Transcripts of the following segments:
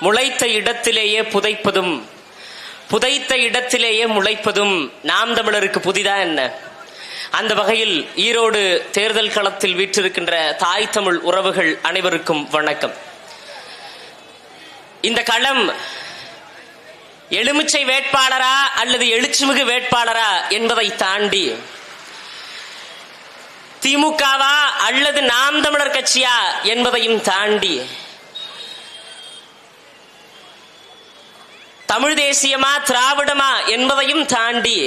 முளைத்த இடத்திலேயே புதைப்பதும் புதைத்த இடத்திலேயே முளைப்பதும் நாம் தமிழருக்கு புதிதா என்ன? அந்த வகையில் ஈரோடு தேர்தல் களத்தில் வீற்றிருக்கின்ற தாய் தமிழ் உறவுகள் அனைவருக்கும் வணக்கம். இந்த களம் எலுமிச்சை வேட்பாளரா அல்லது எழுச்சிமிகு வேட்பாளரா என்பதை தாண்டி திமுகவா அல்லது நாம் தமிழர் கட்சியா என்பதையும் தாண்டி தமிழ் தேசியமா திராவிடமா என்பதையும் தாண்டி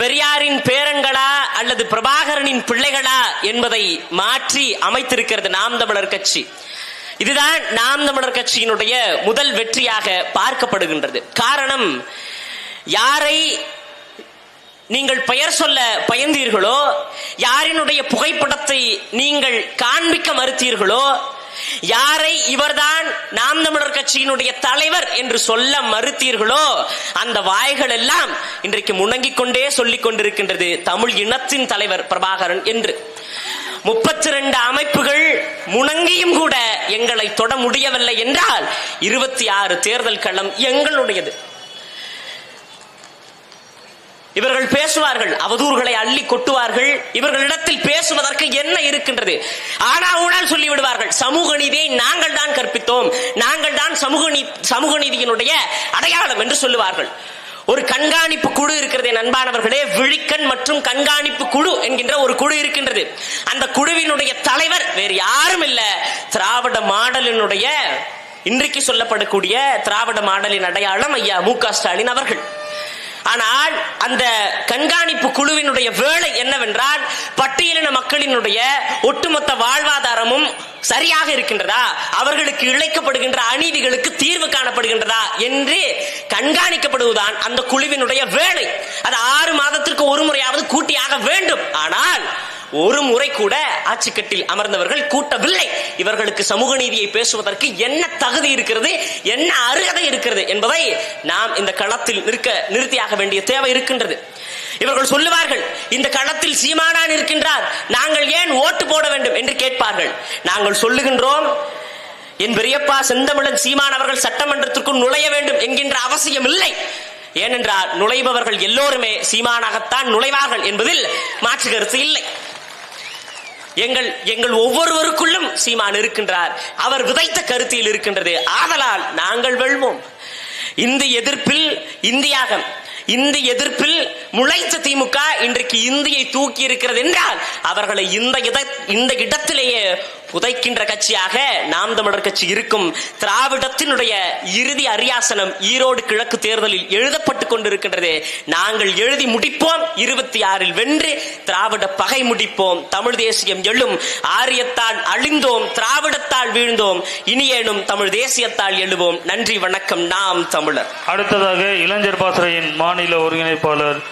பெரியாரின் பேரன்களா அல்லது பிரபாகரனின் பிள்ளைகளா என்பதை மாற்றி அமைத்திருக்கிறது நாம் தமிழர் கட்சி. இதுதான் நாம் தமிழர் கட்சியினுடைய முதல் வெற்றியாக பார்க்கப்படுகின்றது. காரணம் யாரை நீங்கள் பெயர் சொல்ல பயந்தீர்களோ யாரினுடைய புகைப்படத்தை நீங்கள் காண்பிக்க மறுத்தீர்களோ யாரை இவர்தான் நாம் தமிழர் கட்சியினுடைய தலைவர் என்று சொல்ல மறுத்தீர்களோ அந்த வாய்கள் எல்லாம் இன்றைக்கு முணங்கிக் கொண்டே சொல்லிக் கொண்டிருக்கின்றது தமிழ் இனத்தின் தலைவர் பிரபாகரன் என்று. முப்பத்தி ரெண்டு அமைப்புகள் முணங்கியும் கூட எங்களை தொட முடியவில்லை என்றால் இருபத்தி ஆறு தேர்தல் களம் எங்களுடையது. இவர்கள் பேசுவார்கள் அவதூறுகளை அள்ளி கொட்டுவார்கள் இவர்களிடத்தில் பேசுவதற்கு என்ன இருக்கின்றது? ஆனா ஊழல் சொல்லிவிடுவார்கள் சமூக நீதியை நாங்கள் தான் கற்பித்தோம் நாங்கள் தான் சமூக நீ சமூக நீதியினுடைய அடையாளம் என்று சொல்லுவார்கள். ஒரு கண்காணிப்பு குழு இருக்கிறது நண்பானவர்களே விழிக்கண் மற்றும் கண்காணிப்பு குழு என்கின்ற ஒரு குழு இருக்கின்றது. அந்த குழுவினுடைய தலைவர் வேறு யாரும் இல்ல. திராவிட மாடலினுடைய இன்றைக்கு சொல்லப்படக்கூடிய திராவிட மாடலின் அடையாளம் ஐயா மு க ஸ்டாலின் அவர்கள். ஆனால் அந்த கண்காணிப்பு குழுவினுடைய வேலை என்னவென்றால் பட்டியலின மக்களினுடைய ஒட்டுமொத்த வாழ்வாதாரமும் சரியாக இருக்கின்றதா? அவர்களுக்கு இழைக்கப்படுகின்ற அநீதிகளுக்கு தீர்வு காணப்படுகின்றதா என்று கண்காணிக்கப்படுவதுதான் அந்த குழுவினுடைய வேலை. அது ஆறு மாதத்திற்கு ஒரு முறையாவது கூட்டியாக வேண்டும். ஆனால் ஒரு முறை கூட ஆட்சிக்கட்டில் அமர்ந்தவர்கள் கூட்டவில்லை. இவர்களுக்கு சமூக நீதியை பேசுவதற்கு என்ன தகுதி இருக்கிறது என்ன அருகதை இருக்கிறது என்பதை நாம் இந்த களத்தில் நிற்க நிறுத்தியாக வேண்டிய தேவை இருக்கின்றது. இவர்கள் சொல்லுவார்கள் இந்த களத்தில் சீமானான் இருக்கின்றார் நாங்கள் ஏன் ஓட்டு போட வேண்டும் என்று கேட்பார்கள். நாங்கள் சொல்லுகின்றோம் என் பெரியப்பா செந்தமிழன் சீமான் அவர்கள் சட்டமன்றத்திற்குள் நுழைய வேண்டும் என்கின்ற அவசியம் இல்லை. ஏனென்றால் நுழைபவர்கள் எல்லோருமே சீமானாகத்தான் நுழைவார்கள் என்பதில் மாற்று கருத்து இல்லை. எங்கள் எங்கள் ஒவ்வொருவருக்குள்ளும் சீமான் இருக்கின்றார். அவர் விதைத்த கருத்தியில் இருக்கின்றது. ஆதலால் நாங்கள் வெல்வோம். இந்த எதிர்ப்பில் இந்தியாக இந்த எதிர்ப்பில் முளைத்த திமுக இன்றைக்கு இந்தியை தூக்கி இருக்கிறது என்றால் அவர்களை இந்த இட- இந்த இடத்திலேயே புதைக்கின்ற கட்சியாக நாம் தமிழர் கட்சி இருக்கும் திராவிடத்தினுடைய இறுதி அரியாசனம் ஈரோடு கிழக்கு தேர்தலில் எழுதப்பட்டு கொண்டிருக்கின்றது. நாங்கள் எழுதி முடிப்போம் இருபத்தி ஆறில் வென்று திராவிட பகை முடிப்போம். தமிழ் தேசியம் எழும். ஆரியத்தால் அழிந்தோம் திராவிடத்தால் வீழ்ந்தோம். இனியேனும் தமிழ் தேசியத்தால் எழுவோம். நன்றி வணக்கம். நாம் தமிழர். அடுத்ததாக இளைஞர் பாசறையின் மாநில ஒருங்கிணைப்பாளர்